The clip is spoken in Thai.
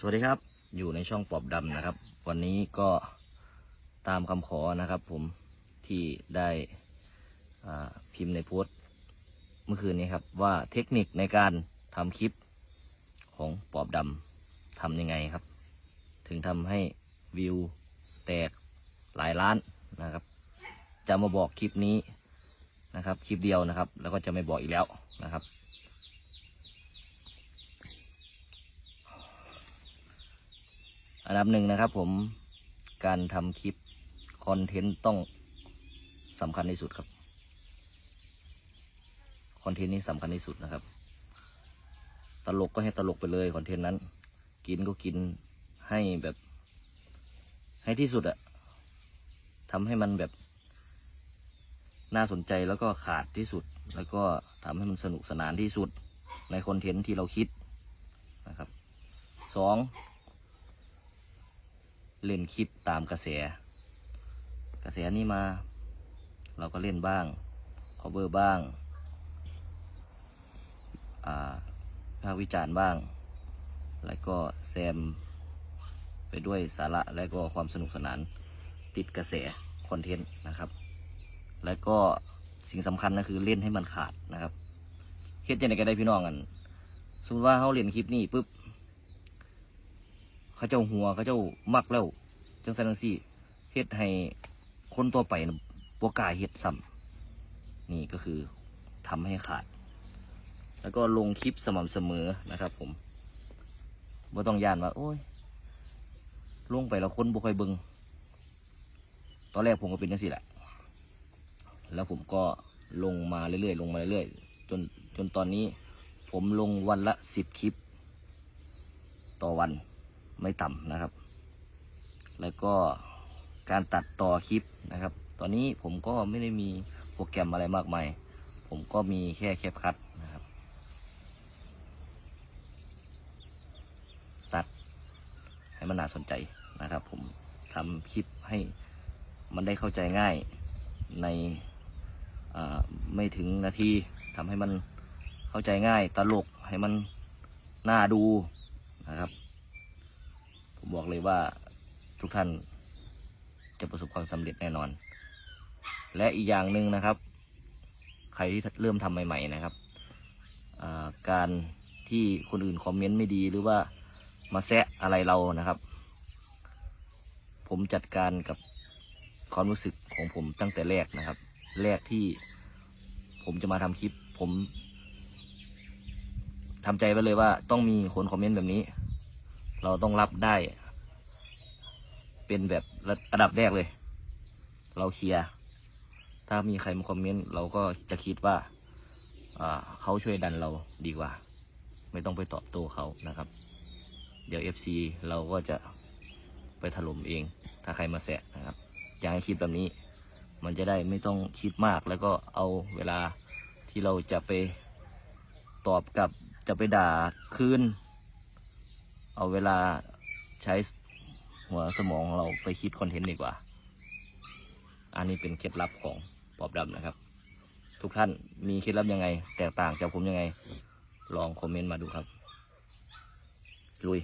สวัสดีครับ อยู่ในช่องปอบดำนะครับ วันนี้ก็ตามคำขอนะครับ ผมที่ได้พิมพ์ในโพสต์เมื่อคืนนี้ครับ ว่าเทคนิคในการทำคลิปของปอบดำทำยังไงครับ ถึงทำให้วิวแตกหลายล้านนะครับ จะมาบอกคลิปนี้นะครับ คลิปเดียวนะครับ แล้วก็จะไม่บอกอีกแล้วนะครับ อันดับหนึ่งนะครับผมการทำคลิปคอนเทนต์ต้องสำคัญที่สุดครับคอนเทนต์นี้สำคัญที่สุดนะครับ ตลกก็ให้ตลกไปเลยคอนเทนต์นั้น กินก็กินให้แบบ ให้ที่สุดอะทำให้มันแบบ น่าสนใจแล้วก็ขาดที่สุด แล้วก็ทำให้มันสนุกสนานที่สุดในคอนเทนต์ที่เราคิดนะครับสอง เล่นคลิปตามกระแส กระแสนี้มา เราก็เล่นบ้าง cover บ้างภาควิจารณ์บ้าง แล้วก็แซมไปด้วยสาระและก็ความสนุกสนานติดกระแสคอนเทนต์นะครับ แล้วก็สิ่งสำคัญก็คือเล่นให้มันขาดนะครับเฮ็ดยังไงก็ได้พี่น้องกันสมมติว่าเขาเล่นคลิปนี้ปุ๊บ เขาเจ้าหัวเขาเจ้ามักแล้วจังสันจังซี่เฮ็ดให้คนตัวไปนะบวกาเฮ็ดซ้ำนี่ก็คือทำให้ขาด แล้วก็ลงคลิปสม่ำเสมอนะครับ ผมบ่ต้องย่านว่าโอ้ยลงไปแล้วคนบ่ค่อยเบิงตอนแรกผมก็เป็นจังซี่แหละ แล้วผมก็ลงมาเรื่อยๆลงมาเรื่อยๆจนจนตอนนี้ ผมลงวันละสิบคลิป ต่อวัน ไม่ต่ำนะครับ แล้วก็การตัดต่อคลิปนะครับ ตอนนี้ผมก็ไม่ได้มีโปรแกรมอะไรมากมาย ผมก็มีแค่แคปคัดนะครับ ตัดให้มันน่าสนใจนะครับ ผมทำคลิปให้มันได้เข้าใจง่ายในไม่ถึงนาทีทำให้มันเข้าใจง่าย ตลกให้มันน่าดูนะครับ เลยว่าทุกท่านจะประสบความสำเร็จแน่นอน และอีกอย่างหนึ่งนะครับ ใครที่เริ่มทำใหม่ ๆ นะครับการที่คนอื่นคอมเมนต์ไม่ดีหรือว่ามาแซะอะไรเรานะครับ ผมจัดการกับความรู้สึกของผมตั้งแต่แรกนะครับ แรกที่ผมจะมาทำคลิป ผมทำใจไว้เลยว่าต้องมีคนคอมเมนต์แบบนี้ เราต้องรับได้ เป็นแบบระดับแรกเลย เราเคลียร์ถ้ามีใครมาคอมเมนต์เราก็จะคิดว่าเขาช่วยดันเราดีกว่า ไม่ต้องไปตอบโต้เขานะครับ เดี๋ยว FC เราก็จะไปถล่มเอง ถ้าใครมาแสะนะครับอยากให้คิดแบบนี้ มันจะได้ไม่ต้องคิดมากแล้วก็เอาเวลาที่เราจะไปตอบกลับจะไปด่าคืน เอาเวลาใช้ หัวสมองของเราไปคิดคอนเทนต์ดีกว่า อันนี้เป็นเคล็ดลับของปอบดำนะครับ ทุกท่านมีเคล็ดลับยังไง แตกต่างจากผมยังไง ลองคอมเมนต์มาดูครับ ลุย